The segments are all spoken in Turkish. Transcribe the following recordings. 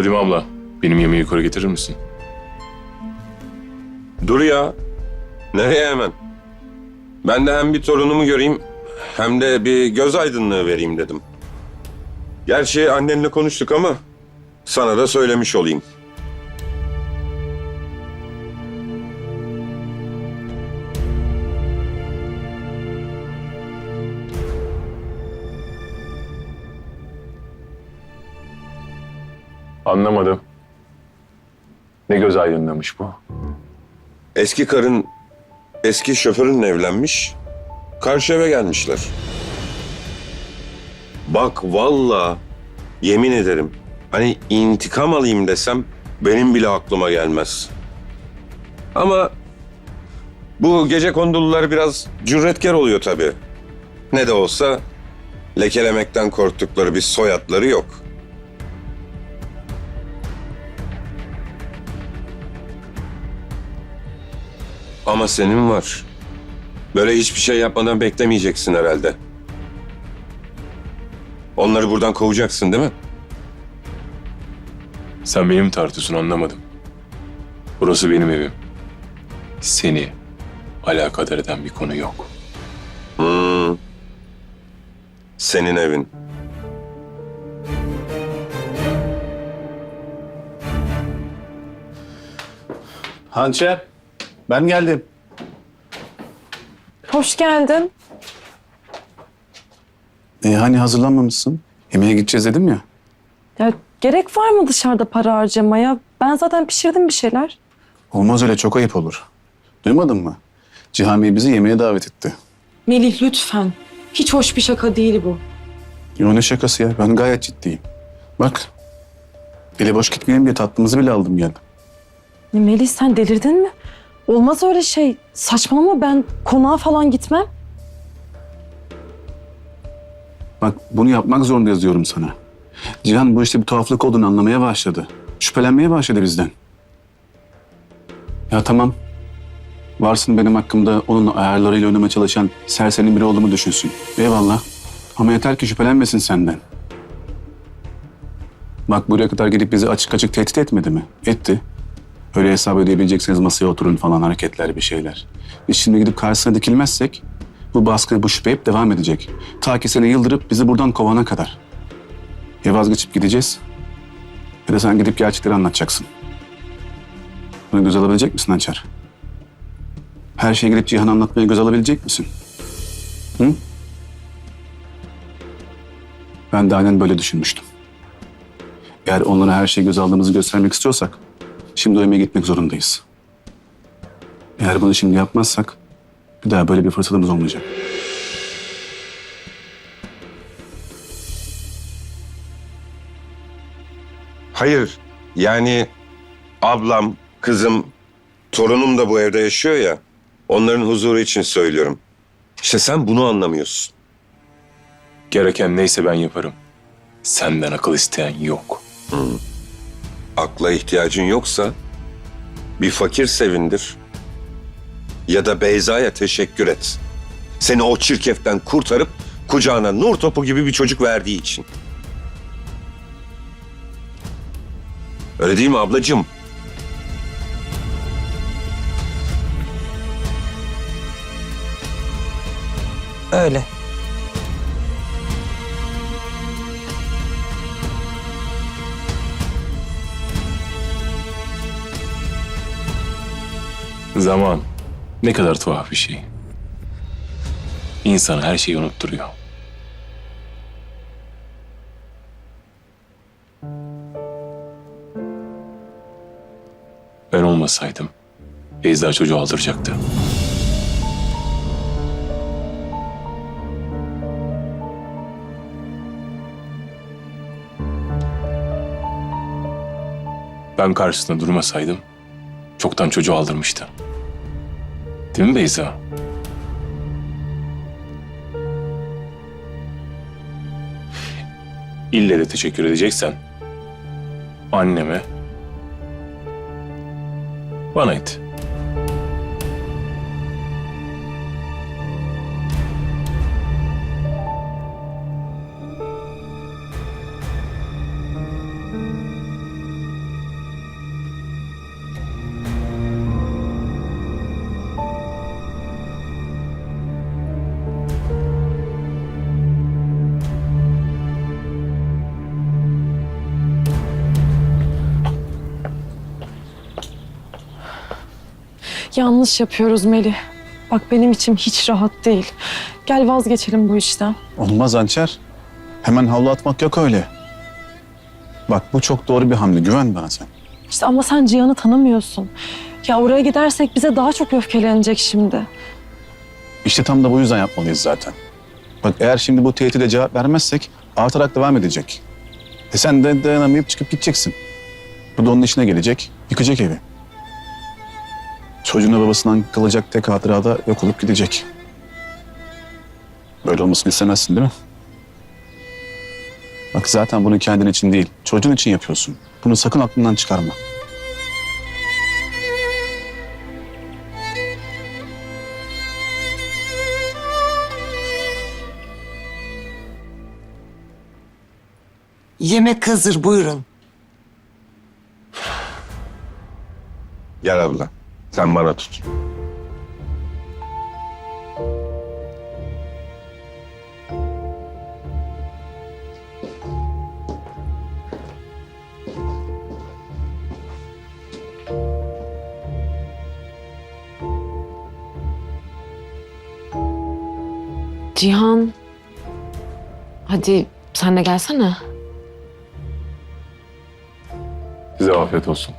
Fadime abla, benim yemeği yukarı getirir misin? Dur ya. Nereye hemen? Ben de hem bir torunumu göreyim hem de bir göz aydınlığı vereyim dedim. Gerçi annenle konuştuk ama sana da söylemiş olayım. Anlamadım. Ne göz aydınlamış bu? Eski karın eski şoförünle evlenmiş. Karşı eve gelmişler. Bak valla yemin ederim hani intikam alayım desem benim bile aklıma gelmez. Ama bu gece kondulular biraz cüretkar oluyor tabii. Ne de olsa lekelemekten korktukları bir soyadları yok. Ama senin var. Böyle hiçbir şey yapmadan beklemeyeceksin herhalde. Onları buradan kovacaksın değil mi? Sen benim tartıyorsun anlamadım. Burası benim evim. Seni alakadar eden bir konu yok. Hmm. Senin evin. Hançer, ben geldim. Hoş geldin. E, hani hazırlanmamışsın? Yemeğe gideceğiz dedim ya. Ya gerek var mı dışarıda para harcamaya? Ben zaten pişirdim bir şeyler. Olmaz öyle çok ayıp olur. Duymadın mı? Cihan Bey bizi yemeğe davet etti. Melih lütfen. Hiç hoş bir şaka değil bu. Yo ne şakası ya ben gayet ciddiyim. Bak eli boş gitmeyelim diye tatlımızı bile aldım geldim. Ya Melih sen delirdin mi? Olmaz öyle şey. Saçmalama ben konağa falan gitmem. Bak bunu yapmak zorundayız diyorum sana. Cihan bu işte bir tuhaflık olduğunu anlamaya başladı. Şüphelenmeye başladı bizden. Ya tamam. Varsın benim hakkımda onun ayarlarıyla oynamaya çalışan serserinin biri olduğumu düşünsün. Eyvallah. Ama yeter ki şüphelenmesin senden. Bak buraya kadar gelip bizi açık açık tehdit etmedi mi? Etti. Öyle hesap ödeyebilecekseniz masaya oturun falan hareketler bir şeyler. Biz şimdi gidip karşısına dikilmezsek bu baskı, bu şüphe hep devam edecek. Ta ki seni yıldırıp bizi buradan kovana kadar. Ya vazgeçip gideceğiz ya da sen gidip gerçekleri anlatacaksın. Bunu göz alabilecek misin Hançer? Her şeyi gidip Cihan'a anlatmaya göz alabilecek misin? Hı? Ben de aynen böyle düşünmüştüm. Eğer onlara her şeyi göz aldığımızı göstermek istiyorsak şimdi o yemeğe gitmek zorundayız. Eğer bunu şimdi yapmazsak bir daha böyle bir fırsatımız olmayacak. Hayır. Yani ablam, kızım, torunum da bu evde yaşıyor ya. Onların huzuru için söylüyorum. İşte sen bunu anlamıyorsun. Gereken neyse ben yaparım. Senden akıl isteyen yok. Akla ihtiyacın yoksa bir fakir sevindir ya da Beyza'ya teşekkür et. Seni o çirkeften kurtarıp kucağına nur topu gibi bir çocuk verdiği için. Öyle değil mi ablacığım? Öyle. Zaman ne kadar tuhaf bir şey. İnsan her şeyi unutturuyor. Ben olmasaydım Beyza çocuğu aldıracaktı. Ben karşısında durmasaydım çoktan çocuğu aldırmıştı. Değil mi Beyza? İlle de teşekkür edeceksen anneme bana et. Yanlış yapıyoruz Melih. Bak benim içim hiç rahat değil. Gel vazgeçelim bu işten. Olmaz Hançer. Hemen havlu atmak yok öyle. Bak bu çok doğru bir hamle. Güven bana sen. İşte ama sen Cihan'ı tanımıyorsun. Ya oraya gidersek bize daha çok öfkelenecek şimdi. İşte tam da bu yüzden yapmalıyız zaten. Bak eğer şimdi bu tehdide cevap vermezsek artarak devam edecek. E sen de dayanamayıp çıkıp gideceksin. Bu da onun işine gelecek, yıkacak evi. Çocuğuna babasından kalacak tek hatıra da yok olup gidecek. Böyle olmasını istemezsin değil mi? Bak zaten bunu kendin için değil, çocuğun için yapıyorsun. Bunu sakın aklından çıkarma. Yemek hazır buyurun. Gel abla. Sen bana tut. Cihan. Hadi sen de gelsene. Size afiyet olsun.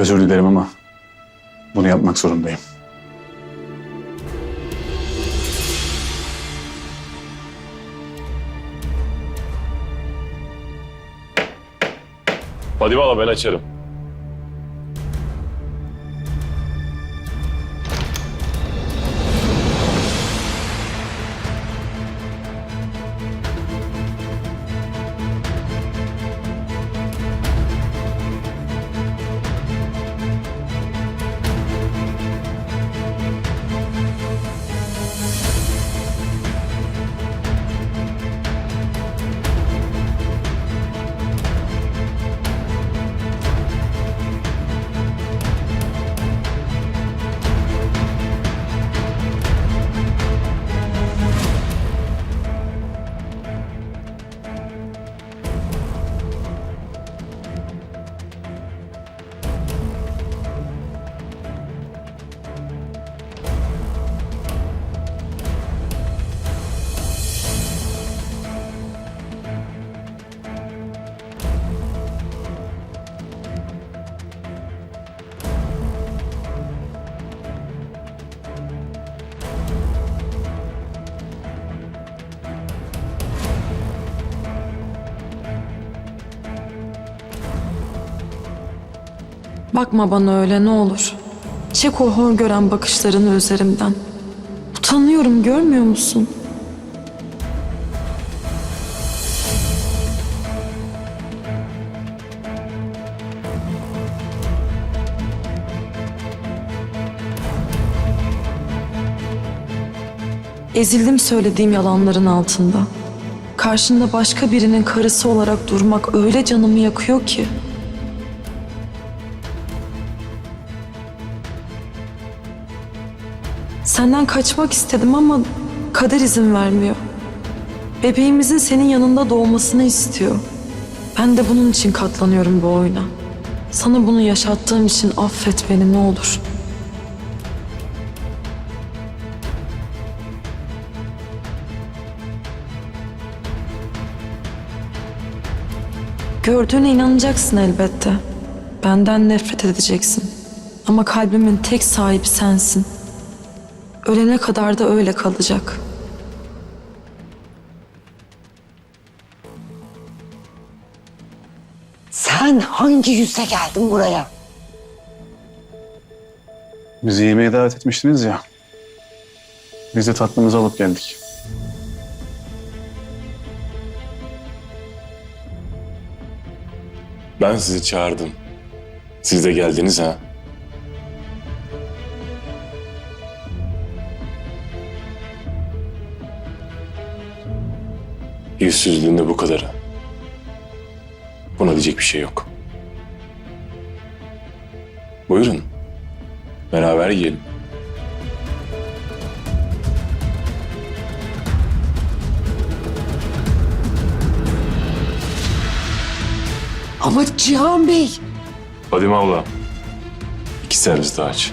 Özür dilerim ama bunu yapmak zorundayım. Hadi valla ben açarım. Bakma bana öyle ne olur. Çek o hor gören bakışlarını üzerimden. Utanıyorum görmüyor musun? Ezildim söylediğim yalanların altında. Karşında başka birinin karısı olarak durmak öyle canımı yakıyor ki. Senden kaçmak istedim ama kader izin vermiyor. Bebeğimizin senin yanında doğmasını istiyor. Ben de bunun için katlanıyorum bu oyuna. Sana bunu yaşattığım için affet beni ne olur. Gördüğüne inanacaksın elbette. Benden nefret edeceksin. Ama kalbimin tek sahibi sensin. Ölene kadar da öyle kalacak. Sen hangi yüze geldin buraya? Bizi yemeğe davet etmiştiniz ya. Biz de tatlımızı alıp geldik. Ben sizi çağırdım. Siz de geldiniz ha. Yüzsüzlüğünde bu kadarı. Buna diyecek bir şey yok. Buyurun. Beraber yiyelim. Ama Cihan Bey. Fadime abla. iki servis daha aç.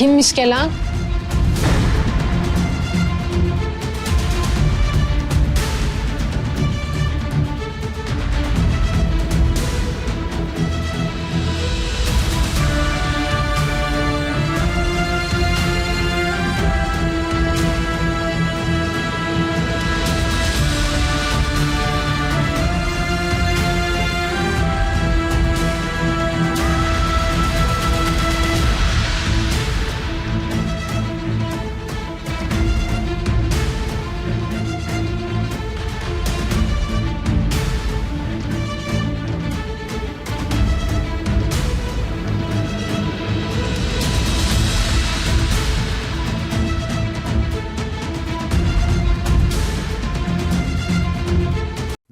Kimmiş gelen?